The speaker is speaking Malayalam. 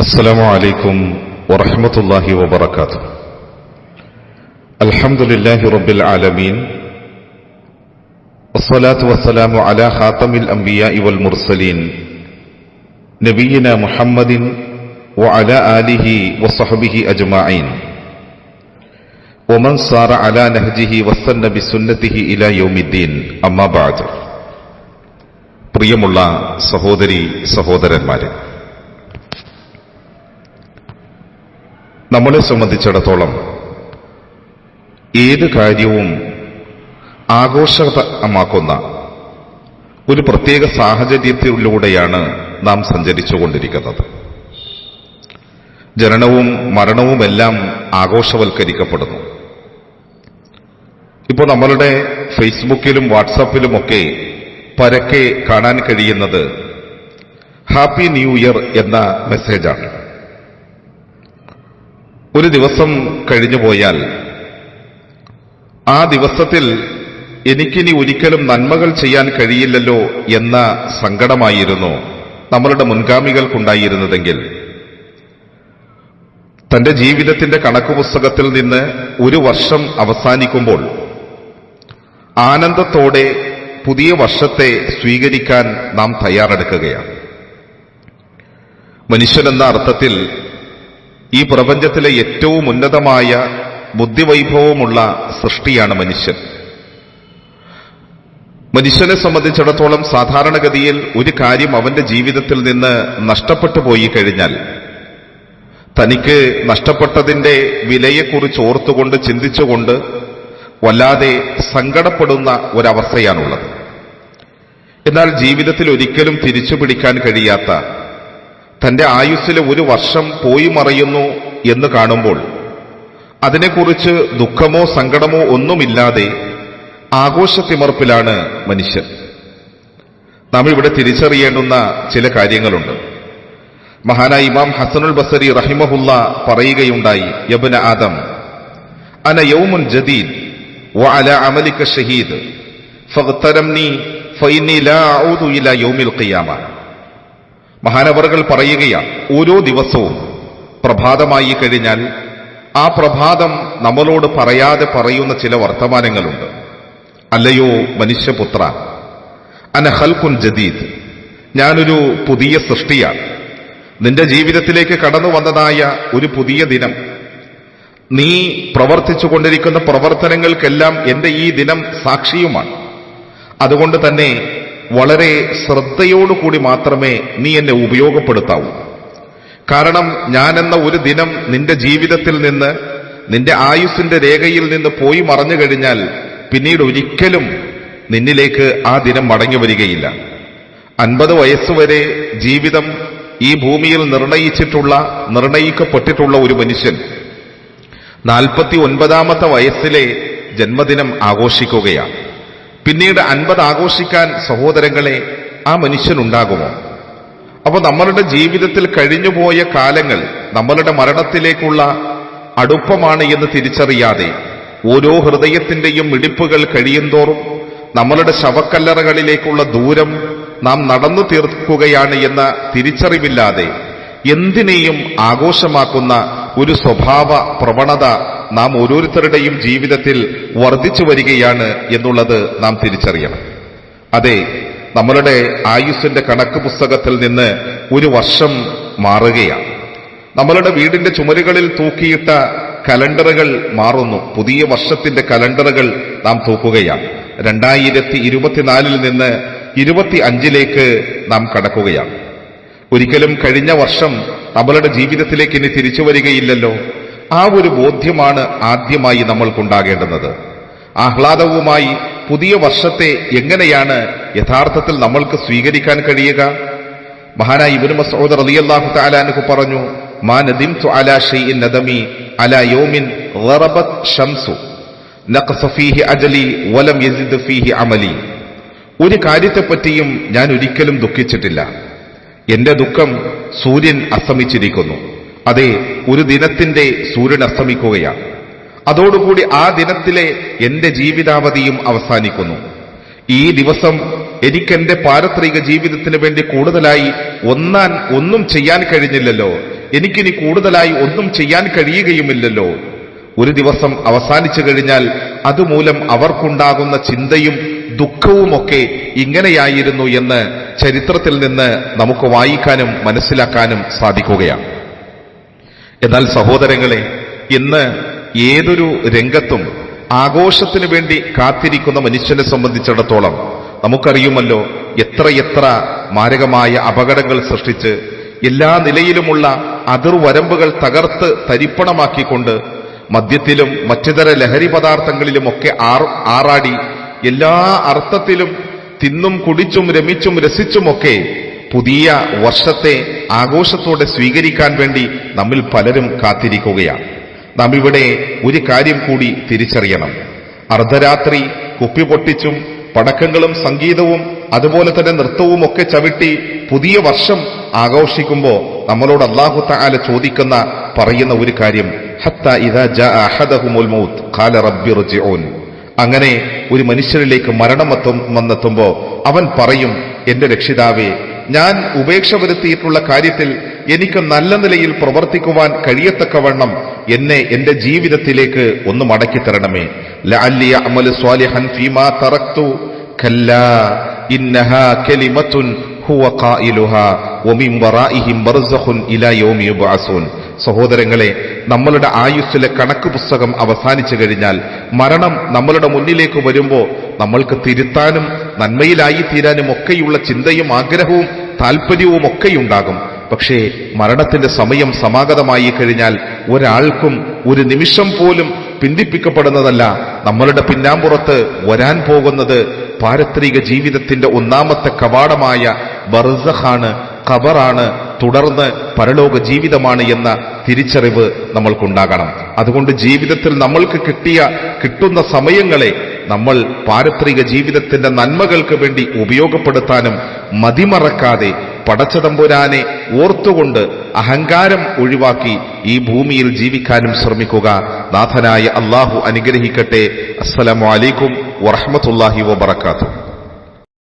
السلام عليكم ورحمة الله وبركاته الحمد لله رب العالمين والصلاة والسلام على خاتم الأنبياء والمرسلين نبينا محمد وعلى آله وصحبه أجمعين ومن صار على نهجه واستنى بسنته إلى يوم الدين أما بعد പ്രിയമുള്ള സഹോദരി സഹോദരന്മാരെ നമ്മളെ സംബന്ധിച്ചിടത്തോളം ഏത് കാര്യവും ആഘോഷമാക്കുന്ന ഒരു പ്രത്യേക സാഹചര്യത്തിലൂടെയാണ് നാം സഞ്ചരിച്ചുകൊണ്ടിരിക്കുന്നത്. ജനനവും മരണവുമെല്ലാം ആഘോഷവൽക്കരിക്കപ്പെടുന്നു. ഇപ്പോൾ നമ്മളുടെ ഫേസ്ബുക്കിലും വാട്സപ്പിലുമൊക്കെ പരക്കെ കാണാൻ കഴിയുന്നത് ഹാപ്പി ന്യൂ ഇയർ എന്ന മെസ്സേജാണ്. ഒരു ദിവസം കഴിഞ്ഞു പോയാൽ ആ ദിവസത്തിൽ എനിക്കിനി ഒരിക്കലും നന്മകൾ ചെയ്യാൻ കഴിയില്ലല്ലോ എന്ന സങ്കടമായിരുന്നു നമ്മളുടെ മുൻഗാമികൾക്കുണ്ടായിരുന്നതെങ്കിൽ. തന്റെ ജീവിതത്തിന്റെ കണക്ക് പുസ്തകത്തിൽ നിന്ന് ഒരു വർഷം അവസാനിക്കുമ്പോൾ ആനന്ദത്തോടെ പുതിയ വർഷത്തെ സ്വീകരിക്കാൻ നാം തയ്യാറെടുക്കുകയാണ്. മനുഷ്യനെന്ന അർത്ഥത്തിൽ ഈ പ്രപഞ്ചത്തിലെ ഏറ്റവും ഉന്നതമായ ബുദ്ധിവൈഭവമുള്ള സൃഷ്ടിയാണ് മനുഷ്യൻ. മനുഷ്യനെ സംബന്ധിച്ചിടത്തോളം സാധാരണഗതിയിൽ ഒരു കാര്യം അവന്റെ ജീവിതത്തിൽ നിന്ന് നഷ്ടപ്പെട്ടു പോയി കഴിഞ്ഞാൽ തനിക്ക് നഷ്ടപ്പെട്ടതിന്റെ വിലയെക്കുറിച്ച് ഓർത്തുകൊണ്ട് ചിന്തിച്ചുകൊണ്ട് വല്ലാതെ സങ്കടപ്പെടുന്ന ഒരവസ്ഥയാണുള്ളത്. എന്നാൽ ജീവിതത്തിൽ ഒരിക്കലും തിരിച്ചു പിടിക്കാൻ കഴിയാത്ത തന്റെ ആയുസ്സിലെ ഒരു വർഷം പോയി മറയുന്നു എന്ന് കാണുമ്പോൾ അതിനെക്കുറിച്ച് ദുഃഖമോ സങ്കടമോ ഒന്നുമില്ലാതെ ആഘോഷത്തിമർപ്പിലാണ് മനുഷ്യൻ. നാം ഇവിടെ തിരിച്ചറിയേണ്ടുന്ന ചില കാര്യങ്ങളുണ്ട്. മഹാനായ ഇമാം ഹസനുൽ ബസരി റഹിമഹുല്ല പറയുകയുണ്ടായി യബുന ആദം അന യൗമുൻ ജദീദ് വ അമലിക ഷഹീദ് ഫഗ്തരംനി ഫൈനി ലാ ഔദു ഇല യൗമിൽ ഖിയാമ. മഹാനവറുകൾ പറയുകയാണ് ഓരോ ദിവസവും പ്രഭാതമായി കഴിഞ്ഞാൽ ആ പ്രഭാതം നമ്മളോട് പറയാതെ പറയുന്ന ചില വർത്തമാനങ്ങളുണ്ട്. അല്ലയോ മനുഷ്യപുത്ര അനഹൽക്കുൻ ജദീദ് ഞാനൊരു പുതിയ സൃഷ്ടിയാണ്. നിന്റെ ജീവിതത്തിലേക്ക് കടന്നു വന്നതായ ഒരു പുതിയ ദിനം. നീ പ്രവർത്തിച്ചു കൊണ്ടിരിക്കുന്ന പ്രവർത്തനങ്ങൾക്കെല്ലാം എന്റെ ഈ ദിനം സാക്ഷിയുമാണ്. അതുകൊണ്ട് തന്നെ വളരെ ശ്രദ്ധയോടുകൂടി മാത്രമേ നീ എന്നെ ഉപയോഗപ്പെടുത്താവൂ. കാരണം ഞാനെന്ന ഒരു ദിനം നിന്റെ ജീവിതത്തിൽ നിന്ന് നിന്റെ ആയുസിന്റെ രേഖയിൽ നിന്ന് പോയി മറഞ്ഞു കഴിഞ്ഞാൽ പിന്നീട് ഒരിക്കലും നിന്നിലേക്ക് ആ ദിനം മടങ്ങി വരികയില്ല. അൻപത് വയസ്സുവരെ ജീവിതം ഈ ഭൂമിയിൽ നിർണയിച്ചിട്ടുള്ള നിർണയിക്കപ്പെട്ടിട്ടുള്ള ഒരു മനുഷ്യൻ നാൽപ്പത്തി ഒൻപതാമത്തെ വയസ്സിലെ ജന്മദിനം ആഘോഷിക്കുകയാണ്. പിന്നീട് അൻപത് ആഘോഷിക്കാൻ സഹോദരങ്ങളെ ആ മനുഷ്യനുണ്ടാകുമോ? അപ്പോൾ നമ്മളുടെ ജീവിതത്തിൽ കഴിഞ്ഞുപോയ കാലങ്ങൾ നമ്മളുടെ മരണത്തിലേക്കുള്ള അടുപ്പമാണ് എന്ന് തിരിച്ചറിയാതെ ഓരോ ഹൃദയത്തിന്റെയും മിടിപ്പുകൾ കഴിയുന്തോറും നമ്മളുടെ ശവക്കല്ലറകളിലേക്കുള്ള ദൂരം നാം നടന്നു തീർക്കുകയാണ് എന്ന തിരിച്ചറിവില്ലാതെ എന്തിനേയും ആഘോഷമാക്കുന്ന ഒരു സ്വഭാവ പ്രവണത നാം ഓരോരുത്തരുടെയും ജീവിതത്തിൽ വർദ്ധിച്ചു വരികയാണ് എന്നുള്ളത് നാം തിരിച്ചറിയണം. അതെ നമ്മളുടെ ആയുസ്സിന്റെ കണക്ക് പുസ്തകത്തിൽ നിന്ന് ഒരു വർഷം മാറുകയാണ്. നമ്മളുടെ വീടിന്റെ ചുമരുകളിൽ തൂക്കിയിട്ട കലണ്ടറുകൾ മാറുന്നു. പുതിയ വർഷത്തിന്റെ കലണ്ടറുകൾ നാം തൂക്കുകയാണ്. രണ്ടായിരത്തി ഇരുപത്തിനാലിൽ നിന്ന് ഇരുപത്തി അഞ്ചിലേക്ക് നാം കടക്കുകയാണ്. ഒരിക്കലും കഴിഞ്ഞ വർഷം നമ്മളുടെ ജീവിതത്തിലേക്ക് ഇനി തിരിച്ചു വരികയില്ലല്ലോ. ആ ഒരു ബോധ്യമാണ് ആദ്യമായി നമ്മൾക്കുണ്ടാകേണ്ടുന്നത് ആഹ്ലാദവുമായി പുതിയ വർഷത്തെ എങ്ങനെയാണ് യഥാർത്ഥത്തിൽ നമ്മൾക്ക് സ്വീകരിക്കാൻ കഴിയുക? മഹാനായ ഇബ്നു മസൂദ് റളിയല്ലാഹു തആല അൻഹു പറഞ്ഞു മാ നദിംതു അലാ ഷൈഇൻ നദമി അലാ യൗമിൻ ഗറബത് ഷംസു നഖസ ഫീഹി അജലി വലം യസിദ് ഫീഹി അമലി. ഒരു കാര്യത്തെപ്പറ്റിയും ഞാൻ ഒരിക്കലും ദുഃഖിച്ചിട്ടില്ല. എന്റെ ദുഃഖം സൂര്യൻ അസ്തമിച്ചിരിക്കുന്നു. അതെ ഒരു ദിനത്തിന്റെ സൂര്യൻ അസ്തമിക്കുകയാണ്. അതോടുകൂടി ആ ദിനത്തിലെ എന്റെ ജീവിതാവധിയും അവസാനിക്കുന്നു. ഈ ദിവസം എനിക്കെന്റെ പാരത്രിക ജീവിതത്തിന് വേണ്ടി കൂടുതലായി ഒന്നാൻ ഒന്നും ചെയ്യാൻ കഴിഞ്ഞില്ലല്ലോ. എനിക്കിനി കൂടുതലായി ഒന്നും ചെയ്യാൻ കഴിയുകയുമില്ലല്ലോ. ഒരു ദിവസം അവസാനിച്ചു കഴിഞ്ഞാൽ അതുമൂലം അവർക്കുണ്ടാകുന്ന ചിന്തയും ദുഃഖവുമൊക്കെ ഇങ്ങനെയായിരുന്നു എന്ന് ചരിത്രത്തിൽ നിന്ന് നമുക്ക് വായിക്കാനും മനസ്സിലാക്കാനും സാധിക്കുകയാണ്. എന്നാൽ സഹോദരങ്ങളെ ഇന്ന് ഏതൊരു രംഗത്തും ആഘോഷത്തിനു വേണ്ടി കാത്തിരിക്കുന്ന മനുഷ്യനെ സംബന്ധിച്ചിടത്തോളം നമുക്കറിയുമല്ലോ എത്രയെത്ര മാരകമായ അപകടങ്ങൾ സൃഷ്ടിച്ച് എല്ലാ നിലയിലുമുള്ള അതിർവരമ്പുകൾ തകർത്ത് തരിപ്പണമാക്കിക്കൊണ്ട് മദ്യത്തിലും മറ്റുതര ലഹരി പദാർത്ഥങ്ങളിലുമൊക്കെ ആറാടി എല്ലാ അർത്ഥത്തിലും തിന്നും കുടിച്ചും രമിച്ചും രസിച്ചുമൊക്കെ പുതിയ വർഷത്തെ ആഘോഷത്തോടെ സ്വീകരിക്കാൻ വേണ്ടി നമ്മിൽ പലരും കാത്തിരിക്കുകയാണ്. നാം ഇവിടെ ഒരു കാര്യം കൂടി തിരിച്ചറിയണം. അർദ്ധരാത്രി കുപ്പി പൊട്ടിച്ചും പടക്കങ്ങളും സംഗീതവും അതുപോലെ തന്നെ നൃത്തവും ഒക്കെ ചവിട്ടി പുതിയ വർഷം ആഘോഷിക്കുമ്പോൾ നമ്മളോട് അള്ളാഹു താല ചോദിക്കുന്ന പറയുന്ന ഒരു കാര്യം ഹത്ത ഇതാ ജാ അഹദഹുമുൽ മൗത്ത് ഖാല റബ്ബി റുജിഊൻ അങ്ങനെ ഒരു മനുഷ്യനിലേക്ക് മരണമെത്തും വന്നെത്തുമ്പോൾ അവൻ പറയും എന്റെ രക്ഷിതാവേ ഞാൻ ഉപേക്ഷ വരുത്തിയിട്ടുള്ള കാര്യത്തിൽ എനിക്ക് നല്ല നിലയിൽ പ്രവർത്തിക്കുവാൻ കഴിയത്തക്കവണ്ണം എന്നെ എന്റെ ജീവിതത്തിലേക്ക് ഒന്ന് മടക്കി തരണമേ സഹോദരങ്ങളെ നമ്മളുടെ ആയുസ്സിലെ കണക്ക് പുസ്തകം അവസാനിച്ചു കഴിഞ്ഞാൽ മരണം നമ്മളുടെ മുന്നിലേക്ക് വരുമ്പോൾ നമ്മൾക്ക് തിരുത്താനും നന്മയിലായി തീരാനും ഒക്കെയുള്ള ചിന്തയും ആഗ്രഹവും താല്പര്യവും ഒക്കെയുണ്ടാകും. പക്ഷേ മരണത്തിന്റെ സമയം സമാഗതമായി കഴിഞ്ഞാൽ ഒരാൾക്കും ഒരു നിമിഷം പോലും പിന്തിപ്പിക്കപ്പെടുന്നതല്ല. നമ്മളുടെ പിന്നാമ്പുറത്ത് വരാൻ പോകുന്നത് പാരത്രിക ജീവിതത്തിന്റെ ഒന്നാമത്തെ കവാടമായ ബർസഖാണ് ഖബറാണ് തുടർന്ന് പരലോക ജീവിതമാണ് എന്ന തിരിച്ചറിവ് നമ്മൾക്കുണ്ടാകണം. അതുകൊണ്ട് ജീവിതത്തിൽ നമ്മൾക്ക് കിട്ടിയ കിട്ടുന്ന സമയങ്ങളെ നമ്മൾ പാരത്രിക ജീവിതത്തിന്റെ നന്മകൾക്ക് വേണ്ടി ഉപയോഗപ്പെടുത്താനും മതിമറക്കാതെ പടച്ചതമ്പുരാനെ ഓർത്തുകൊണ്ട് അഹങ്കാരം ഒഴിവാക്കി ഈ ഭൂമിയിൽ ജീവിക്കാനും ശ്രമിക്കുക. നാഥനായ അള്ളാഹു അനുഗ്രഹിക്കട്ടെ. അസ്സലാമു അലൈക്കും വറഹമത്തുല്ലാഹി വബർക്കാത്തു